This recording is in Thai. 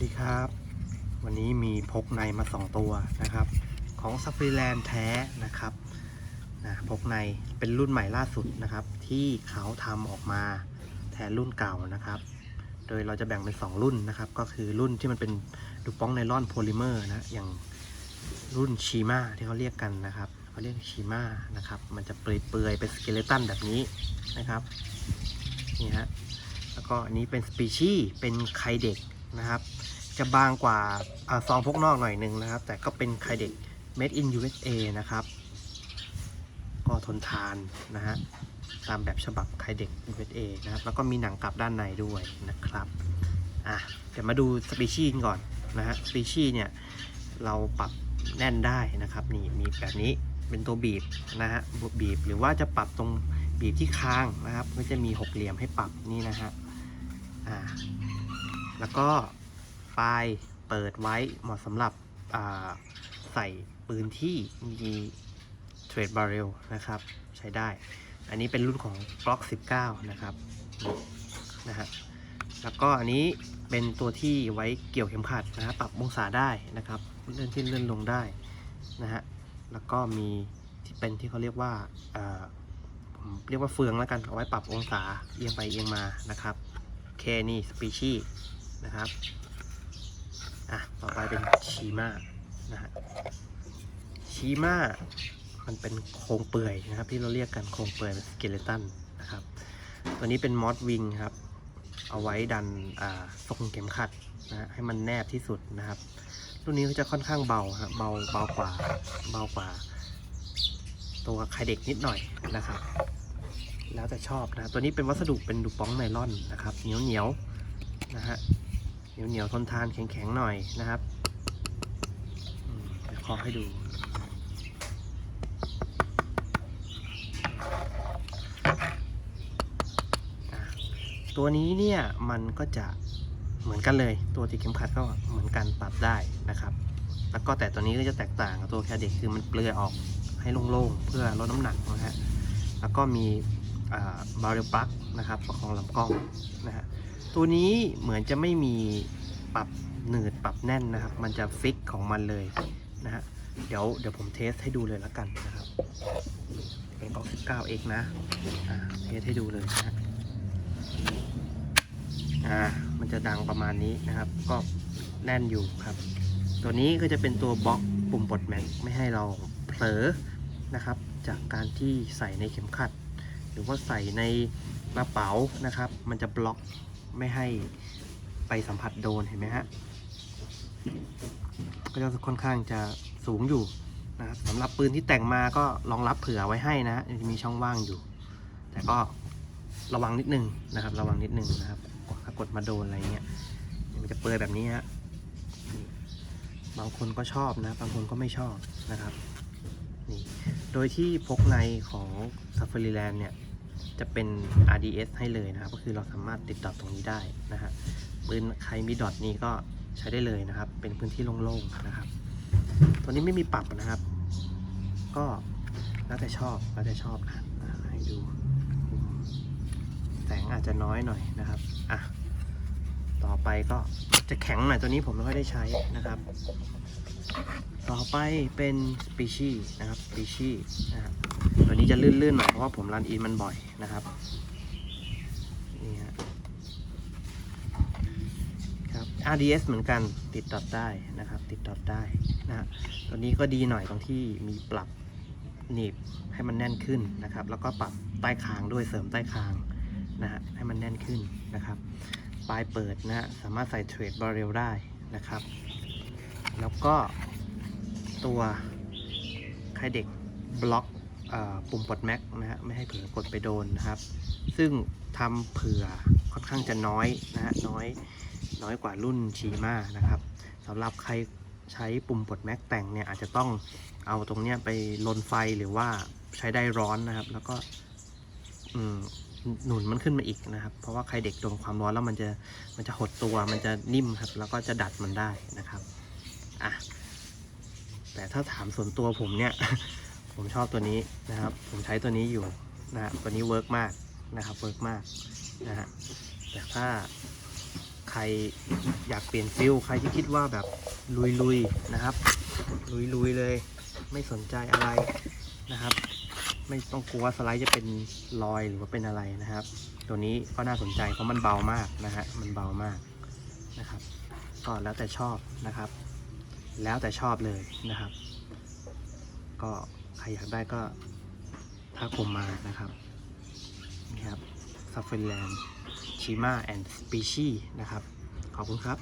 สดีครับ วันนี้มีพกในมา 2 ตัวนะครับ ของซัฟฟรีแลนด์แท้นะครับนะพกในเป็นรุ่นใหม่ล่าสุดนะครับ ที่เขาทำออกมาแทนรุ่นเก่านะครับ โดยเราจะแบ่งเป็น 2 รุ่นนะครับ ก็คือรุ่นที่มันเป็นดูป้องไนลอนโพลิเมอร์นะอย่างรุ่นชีมาที่เขาเรียกกันนะครับเขาเรียกชีมานะครับ มันจะเปื่อยๆเป็นสเกเลตันแบบนี้นะครับนี่ฮะแล้วก็อันนี้เป็นสปีชีเป็นไข่เด็ก นะครับ จะบางกว่าอซองพกนอกหน่อยหนึงนะครับ แต่ก็เป็นไข่เด็ก made in USA นะครับ ก็ทนทานนะฮะตามแบบฉบับไข่เด็ก USA นะครับ แล้วก็มีหนังกลับด้านในด้วยนะครับอะเดี๋ยวมาดูสปีชีส์ก่อนนะฮะสปีชีส์เนี่ยเราปรับแน่นได้นะครับนี่มีแบบนี้เป็นตัวบีบนะฮะบีบหรือว่าจะปรับตรงบีบที่คางนะครับก็จะมีหกเหลี่ยมให้ปรับนี่นะฮะอ่า แล้วก็ปลายเปิดไว้เหมาะสำหรับใส่ปืนที่มีเทรดบาร์เรลนะครับ ใช้ได้ อันนี้เป็นรุ่นของ Glock 19 นะครับนะฮะแล้วก็อันนี้เป็นตัวที่ไว้เกี่ยวเข็มขัดนะฮะปรับองศาได้นะครับเลื่อนขึ้นเลื่อนลงได้นะฮะแล้วก็มีที่เป็นที่เขาเรียกว่าผมเรียกว่าเฟืองแล้วกันเอาไว้ปรับองศาเอียงไปเอียงมานะครับโอเคนี่สปีชี นะครับอะต่อไปเป็นชีมานะฮะชีมามันเป็นโครงเปื่อยนะครับ ที่เราเรียกกันโครงเปื่อยสเกเลตันนะครับ ตัวนี้เป็นมอสวิงครับ เอาไว้ดันอ่าทรงเข็มขัดนะฮะให้มันแนบที่สุดนะครับรุ่นนี้ก็จะค่อนข้างเบาฮะเบาเบากว่าเบากว่า ตัวไข่เด็กนิดหน่อยนะครับ แล้วแต่ชอบนะตัวนี้เป็นวัสดุเป็นดูป้องไนล่อนนะครับเหนียวเหนียวนะฮะ เหนียวเหนียวๆทนทานแข็งแข็งๆหน่อยนะครับเดี๋ยวขอให้ดู ตัวนี้เนี่ยมันก็จะเหมือนกันเลย ตัวติดเข็มขัดก็เหมือนกันปรับได้นะครับ แล้วก็แต่ตัวนี้ก็จะแตกต่างกับตัวแคเด็กคือมันเปลือยออกให้โล่งๆ เพื่อลดน้ำหนักนะฮะ แล้วก็มีบาร์เรลปลั๊กนะครับประคองลำกล้องนะฮะ ตัวนี้เหมือนจะไม่มีปรับหนืดปรับแน่นนะครับ มันจะฟิกของมันเลยนะฮะเดี๋ยวเดี๋ยวผมเทสให้ดูเลยแล้วกันนะครับ เป็นกล่อง 19เอกนะอ่าเทสให้ดูเลยนะฮะอ่ามันจะดังประมาณนี้นะครับ ก็แน่นอยู่ครับ ตัวนี้ก็จะเป็นตัวบล็อกปุ่มปลดแม็กไม่ให้เราเผลอนะครับ จากการที่ใส่ในเข็มขัด หรือว่าใส่ในกระเป๋านะครับ มันจะบล็อก ไม่ให้ไปสัมผัสโดนเห็นไหมฮะก็จะค่อนข้างจะสูงอยู่นะครับสำหรับปืนที่แต่งมาก็รองรับเผื่อไว้ให้นะฮะจะมีช่องว่างอยู่ แต่ก็ระวังนิดนึงนะครับ ระวังนิดนึงนะครับถ้ากดมาโดนอะไรเงี้ยมันจะเปื่อยแบบนี้ฮะบางคนก็ชอบนะ บางคนก็ไม่ชอบนะครับนี่โดยที่พกในของ s a f a r i Land เนี่ย จะเป็น RDS ให้เลยนะครับ ก็คือเราสามารถติดดอทตรงนี้ได้นะฮะปืนใครมีดอทนี้ก็ใช้ได้เลยนะครับ เป็นพื้นที่โล่งๆนะครับ ตัวนี้ไม่มีปรับนะครับ ก็แล้วแต่ชอบแล้วแต่ชอบนะให้ดู แสงอาจจะน้อยหน่อยนะครับอะต่อไปก็จะแข็งหน่อยตัวนี้ผมไม่ค่อยได้ใช้นะครับ ต่อไปเป็นสปีชีนะครับสปีชีนะครับ ตัวนี้จะลื่นๆหน่อยเพราะว่าผมรันอินมันบ่อยนะครับนี่ฮะครับ RDS เหมือนกันติดดอทได้นะครับ ติดดอทได้นะฮะตัวนี้ก็ดีหน่อยตรงที่มีปรับหนีบให้มันแน่นขึ้นนะครับ แล้วก็ปรับใต้คางด้วยเสริมใต้คางนะฮะให้มันแน่นขึ้นนะครับ ปลายเปิดนะฮะสามารถใส่เทรดบาร์เรลได้นะครับ แล้วก็ตัวไคเด็กบล็อก ปุ่มปลดแม็กนะฮะไม่ให้เผลอกดไปโดนนะครับ ซึ่งทำเผื่อค่อนข้างจะน้อยนะฮะน้อยน้อยกว่ารุ่นชีมานะครับสำหรับใครใช้ปุ่มปลดแม็กแต่งเนี่ยอาจจะต้องเอาตรงเนี้ยไปลนไฟหรือว่าใช้ได้ร้อนนะครับ แล้วก็หนุนมันขึ้นมาอีกนะครับ เพราะว่าใครเด็กโดนความร้อนแล้วมันจะมันจะหดตัวมันจะนิ่มครับ แล้วก็จะดัดมันได้นะครับอะแต่ถ้าถามส่วนตัวผมเนี่ย ผมชอบตัวนี้นะครับ ผมใช้ตัวนี้อยู่นะฮะตัวนี้เวิร์กมากนะครับเวิร์กมากนะฮะแต่ถ้าใครอยากเปลี่ยนฟิลใครที่คิดว่าแบบลุยๆนะครับ ลุยๆเลยไม่สนใจอะไรนะครับ ไม่ต้องกลัวสไลด์จะเป็นรอยหรือว่าเป็นอะไรนะครับ ตัวนี้ก็น่าสนใจเพราะมันเบามากนะฮะมันเบามากนะครับก็แล้วแต่ชอบนะครับ แล้วแต่ชอบเลยนะครับ ก็ ใครอยากได้ก็ทักผมมานะครับนี่ครับซัฟเฟนแลนด์ชิมาแอนด์สปีชีนะครับ ขอบคุณครับ